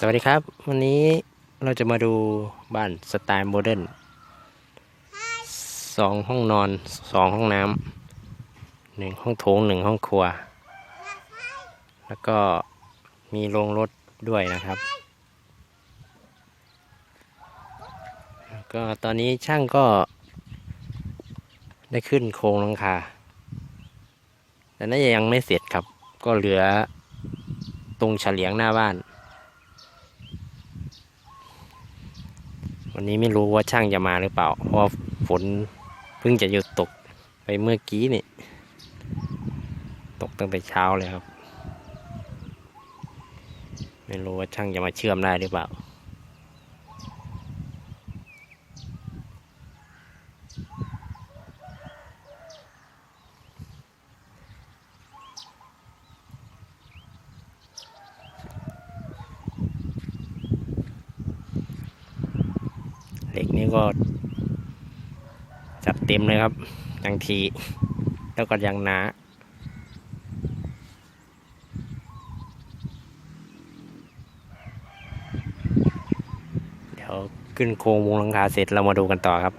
สวัสดีครับ วันนี้เราจะมาดูบ้านสไตล์โมเดิร์นสองห้องนอนสองห้องน้ำหนึ่งห้องโถงหนึ่งห้องครัว แล้วก็มีโรงรถด้วยนะครับ แล้วก็ตอนนี้ช่างก็ได้ขึ้นโครงหลังคา แต่น่าจะยังไม่เสร็จครับ ก็เหลือตรงเฉลียงหน้าบ้าน วันนี้ไม่รู้ว่าช่างจะมาหรือเปล่า เพราะฝนเพิ่งจะหยุดตกไปเมื่อกี้นี่ ตกตั้งแต่เช้าเลยครับ ไม่รู้ว่าช่างจะมาเชื่อมได้หรือเปล่า เหล็กนี่ก็ จัดเต็มเลยครับยังที แล้วก็ยังหนาเดี๋ยวขึ้นโครงวงหลังคาเสร็จเรามาดูกันต่อครับ